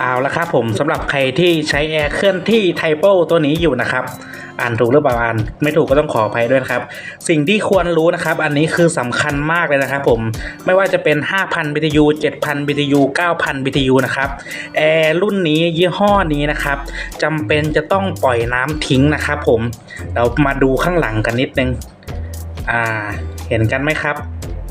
เอาละครับผมสำหรับใครที่ใช้แอร์เคลื่อนที่ไทโปตัวนี้อยู่นะครับอ่านถูกหรือเปล่าอ่านไม่ถูกก็ต้องขออภัยด้วยนะครับ สิ่งที่ควรรู้นะครับ อันนี้คือสำคัญมากเลยนะครับผมไม่ว่าจะเป็น 5,000 BTU 7,000 BTU 9,000 BTU นะครับแอร์รุ่นนี้ยี่ห้อนี้นะครับจำเป็นจะต้องปล่อยน้ำทิ้งนะครับผมเรามาดูข้างหลังกันนิดนึงอ่าเห็นกันไหมครับ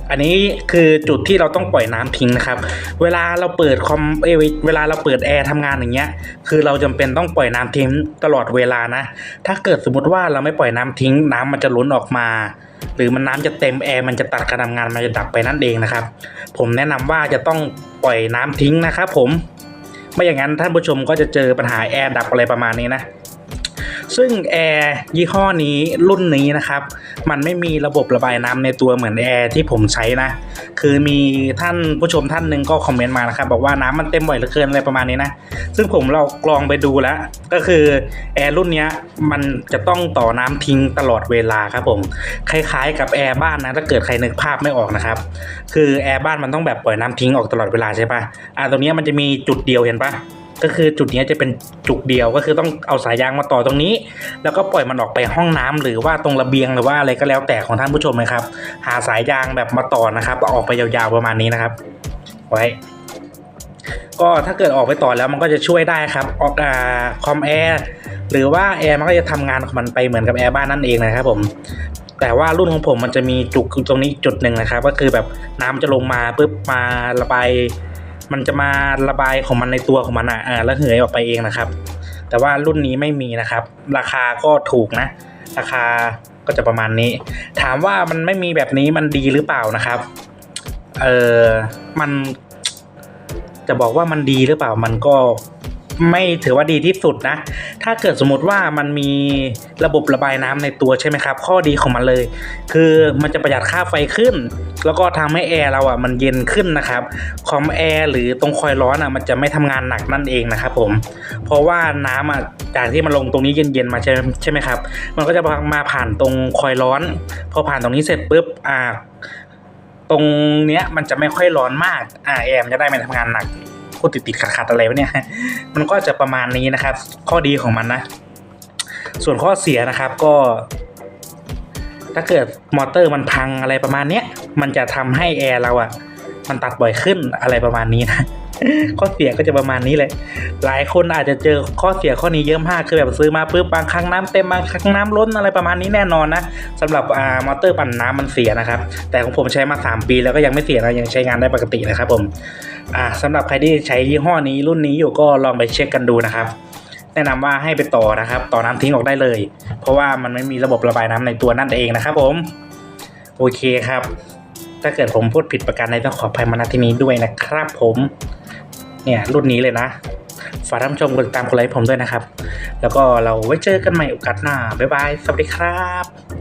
อันนี้คือจุดที่เราต้องปล่อยน้ำทิ้งนะครับ เวลาเราเปิดคอมเอเวลาเราเปิดแอร์ทำงานอย่างเงี้ย คือเราจำเป็นต้องปล่อยน้ำทิ้งตลอดเวลานะ ถ้าเกิดสมมติว่าเราไม่ปล่อยน้ำทิ้ง น้ำมันจะล้นออกมา หรือมันน้ำจะเต็มแอร์มันจะตัดการทำงานมันจะดับไปนั่นเองนะครับ ผมแนะนำว่าจะต้องปล่อยน้ำทิ้งนะครับผม ไม่อย่างนั้นท่านผู้ชมก็จะเจอปัญหาแอร์ดับอะไรประมาณนี้นะ ซึ่งแอร์ยี่ห้อนี้รุ่นนี้นะครับ มันไม่มีระบบระบายน้ำในตัวเหมือนแอร์ที่ผมใช้นะ คือมีท่านผู้ชมท่านหนึ่งก็คอมเมนต์มานะครับ บอกว่าน้ำมันเต็มบ่อยเหลือเกินอะไรประมาณนี้นะ ซึ่งผมเรากลองไปดูแล้ว ก็คือแอร์รุ่นนี้มันจะต้องต่อน้ำทิ้งตลอดเวลาครับผม คล้ายๆ กับแอร์บ้านนะ ถ้าเกิดใครนึกภาพไม่ออกนะครับ คือแอร์บ้านมันต้องแบบปล่อยน้ำทิ้งออกตลอดเวลาใช่ปะอ่าตรงนี้มันจะมีจุดเดียวเห็นปะ ก็คือจุดนี้จะเป็นจุดเดียวก็คือต้องเอาสายยางมาต่อตรงนี้ แล้วก็ปล่อยมันออกไปห้องน้ำหรือว่าตรงระเบียงหรือว่าอะไรก็แล้วแต่ของท่านผู้ชมนะครับ หาสายยางแบบมาต่อนะครับอออกไปยาวๆประมาณนี้นะครับ ไว้ ก็ถ้าเกิดออกไปต่อแล้วมันก็จะช่วยได้ครับออกอ่าคอมแอร์หรือว่าแอร์มันก็จะทำงานของมันไปเหมือนกับแอร์บ้านนั่นเองนะครับผมแต่ว่ารุ่นของผมมันจะมีจุดตรงนี้จุดหนึ่งนะครับ ก็คือแบบน้ำจะลงมาปุ๊บมาระบาย มันจะมาระบายของมันในตัวของมันอะอ่าแล้วเหยออกไปเองนะครับ แต่ว่ารุ่นนี้ไม่มีนะครับ ราคาก็ถูกนะ ราคาก็จะประมาณนี้ ถามว่ามันไม่มีแบบนี้มันดีหรือเปล่านะครับ เออมันจะบอกว่ามันดีหรือเปล่ามันก็ ไม่ถือว่าดีที่สุดนะ ถ้าเกิดสมมติว่ามันมีระบบระบายน้ำในตัวใช่ไหมครับ ข้อดีของมันเลย คือมันจะประหยัดค่าไฟขึ้น แล้วก็ทำให้แอร์เราอะมันเย็นขึ้นนะครับ คอมแอร์หรือตรงคอยล์ร้อนอะมันจะไม่ทำงานหนักนั่นเองนะครับผม เพราะว่าน้ำอะจากที่มันลงตรงนี้เย็นๆมาใช่ใช่ไหมครับ มันก็จะมาผ่านตรงคอยล์ร้อน พอผ่านตรงนี้เสร็จปุ๊บอ่า ตรงเนี้ยมันจะไม่ค่อยร้อนมากอ่าแอร์มันจะได้ไม่ทำงานหนัก พูดติดติดขัดขัดอะไรวะเนี่ย มันก็จะประมาณนี้นะครับ ข้อดีของมันนะ ส่วนข้อเสียนะครับก็ ถ้าเกิดมอเตอร์มันพังอะไรประมาณเนี้ย มันจะทำให้แอร์เราอะ่ะ มันตัดบ่อยขึ้นอะไรประมาณนี้นะ ข้อเสียก็จะประมาณนี้เลยหลายคนอาจจะเจอข้อเสียข้อนี้เยอะมากคือแบบซื้อมาปุ๊บบางครั้งน้ำเต็มบางครั้งน้ำล้นอะไรประมาณนี้แน่นอนนะสำหรับอ่ามอเตอร์ปั่นน้ำมันเสียนะครับ แต่ของผมใช้มา 3 ปีแล้วก็ยังไม่เสียนะยังใช้งานได้ปกตินะครับผมอ่าสำหรับใครที่ใช้ยี่ห้อนี้รุ่นนี้อยู่ก็ลองไปเช็คกันดูนะครับแนะนำว่าให้ไปต่อนะครับ ต่อน้ำทิ้งออกได้เลย เพราะว่ามันไม่มีระบบระบายน้ำในตัวนั่นเองนะครับผม โอเคครับ ถ้าเกิดผมพูดผิดประการใดต้องขออภัยมาณที่นี้ด้วยนะครับผม เนี่ยรุ่นนี้เลยนะฝากท่านผู้ชมกดติดตามกดไลค์ผมด้วยนะครับ แล้วก็เราไว้เจอกันใหม่โอกาสหน้าบ๊ายบาย สวัสดีครับ